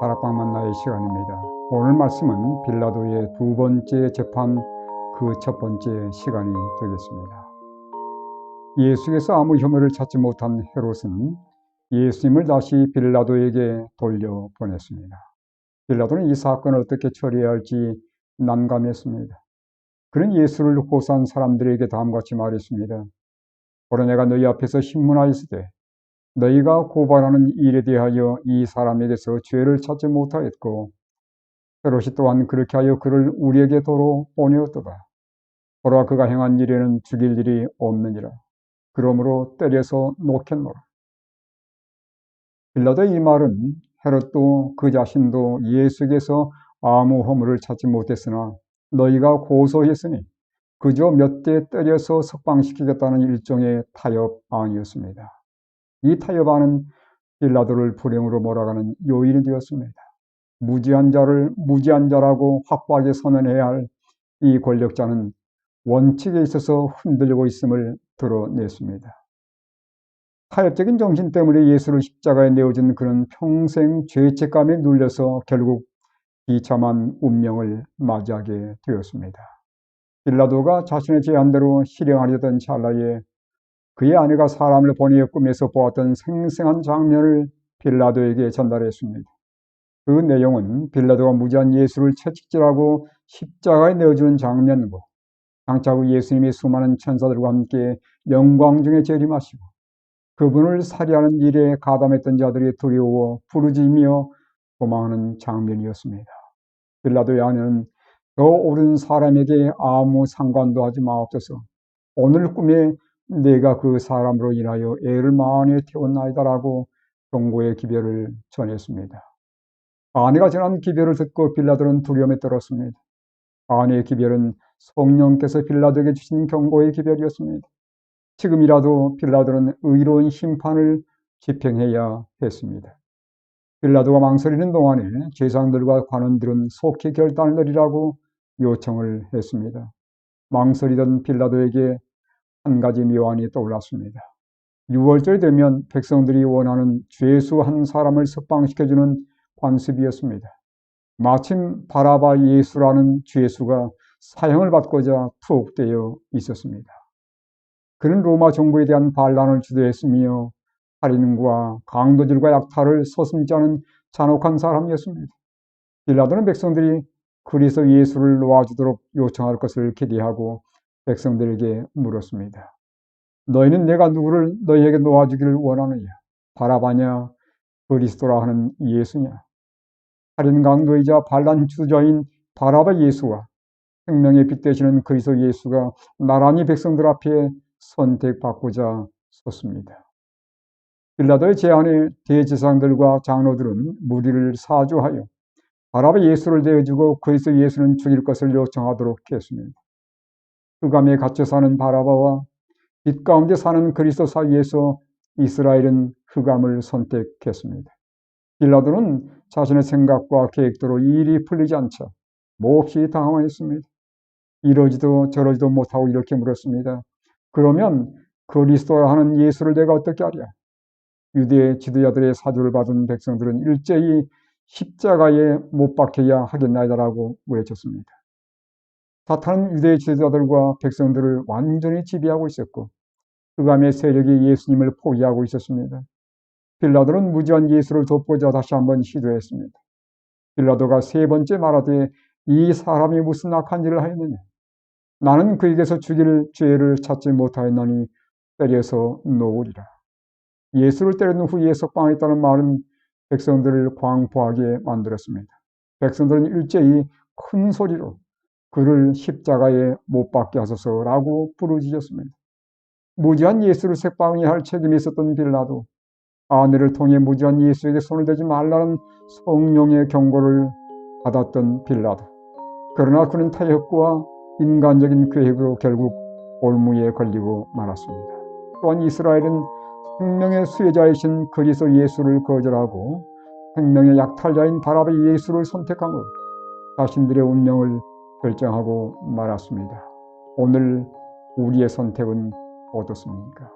다락방 만나의 시간입니다. 오늘 말씀은 빌라도의 두 번째 재판 그 첫 번째 시간이 되겠습니다. 예수께서 아무 혐의를 찾지 못한 헤롯은 예수님을 다시 빌라도에게 돌려보냈습니다. 빌라도는 이 사건을 어떻게 처리해야 할지 난감했습니다. 그는 예수를 호소한 사람들에게 다음과 같이 말했습니다. 오늘 내가 너희 앞에서 신문하였으되 너희가 고발하는 일에 대하여 이 사람에게서 죄를 찾지 못하였고 헤롯이 또한 그렇게 하여 그를 우리에게 도로 보내었도다. 보라 그가 행한 일에는 죽일 일이 없느니라. 그러므로 때려서 놓겠노라. 빌라도의 이 말은 헤롯도 그 자신도 예수에게서 아무 허물을 찾지 못했으나 너희가 고소했으니 그저 몇 대 때려서 석방시키겠다는 일종의 타협안이었습니다. 이 타협안은 빌라도를 불행으로 몰아가는 요인이 되었습니다. 무지한 자를 무지한 자라고 확고하게 선언해야 할 이 권력자는 원칙에 있어서 흔들리고 있음을 드러냈습니다. 타협적인 정신 때문에 예수를 십자가에 내어준 그는 평생 죄책감에 눌려서 결국 비참한 운명을 맞이하게 되었습니다. 빌라도가 자신의 제안대로 실행하려던 찰나에 그의 아내가 사람을 보내어 꿈에서 보았던 생생한 장면을 빌라도에게 전달했습니다. 그 내용은 빌라도가 무지한 예수를 채찍질하고 십자가에 내어주는 장면이고 장차 후 예수님이 수많은 천사들과 함께 영광 중에 재림하시고 그분을 살해하는 일에 가담했던 자들이 두려워 부르짖며 도망하는 장면이었습니다. 빌라도의 아내는 더 옳은 사람에게 아무 상관도 하지 마옵소서. 오늘 꿈에 내가 그 사람으로 인하여 애를 많이 태웠나이다라고 경고의 기별을 전했습니다. 아내가 전한 기별을 듣고 빌라도는 두려움에 떨었습니다. 아내의 기별은 성령께서 빌라도에게 주신 경고의 기별이었습니다. 지금이라도 빌라도는 의로운 심판을 집행해야 했습니다. 빌라도가 망설이는 동안에 제상들과 관원들은 속히 결단을 내리라고 요청을 했습니다. 망설이던 빌라도에게 한 가지 묘안이 떠올랐습니다. 6월절 되면 백성들이 원하는 죄수 한 사람을 석방시켜주는 관습이었습니다. 마침 바라바 예수라는 죄수가 사형을 받고자 투옥되어 있었습니다. 그는 로마 정부에 대한 반란을 주도했으며 살인과 강도질과 약탈을 서슴지 않은 잔혹한 사람이었습니다. 빌라도는 백성들이 그리스도 예수를 놓아주도록 요청할 것을 기대하고 백성들에게 물었습니다. 너희는 내가 누구를 너희에게 놓아주기를 원하느냐? 바라바냐? 그리스도라 하는 예수냐? 살인 강도이자 반란 주자인 바라바 예수와 생명의 빛 되시는 그리스도 예수가 나란히 백성들 앞에 선택받고자 섰습니다. 빌라도의 제안에 대제사장들과 장로들은 무리를 사주하여 바라바 예수를 내어주고 그리스도 예수는 죽일 것을 요청하도록 했습니다. 흑암에 갇혀 사는 바라바와 빛 가운데 사는 그리스도 사이에서 이스라엘은 흑암을 선택했습니다. 빌라도는 자신의 생각과 계획대로 일이 풀리지 않자 몹시 당황했습니다. 이러지도 저러지도 못하고 이렇게 물었습니다. 그러면 그리스도라 하는 예수를 내가 어떻게 하랴? 유대 지도자들의 사주를 받은 백성들은 일제히 십자가에 못 박혀야 하겠나이다라고 외쳤습니다. 사탄은 유대 지도자들과 백성들을 완전히 지배하고 있었고 그감의 세력이 예수님을 포기하고 있었습니다. 빌라도는 무지한 예수를 돕고자 다시 한번 시도했습니다. 빌라도가 세 번째 말하되 이 사람이 무슨 악한 일을 하였느냐? 나는 그에게서 죽일 죄를 찾지 못하였나니 때려서 놓으리라. 예수를 때린 후에 석방했다는 말은 백성들을 광포하게 만들었습니다. 백성들은 일제히 큰 소리로 그를 십자가에 못 박게 하소서라고 부르짖었습니다. 무지한 예수를 색방해야 할 책임이 있었던 빌라도 아내를 통해 무지한 예수에게 손을 대지 말라는 성령의 경고를 받았던 빌라도 그러나 그는 타협과 인간적인 계획으로 결국 올무에 걸리고 말았습니다. 또한 이스라엘은 생명의 수혜자이신 그리스도 예수를 거절하고 생명의 약탈자인 바라바 예수를 선택함으로 자신들의 운명을 결정하고 말았습니다. 오늘 우리의 선택은 어떻습니까?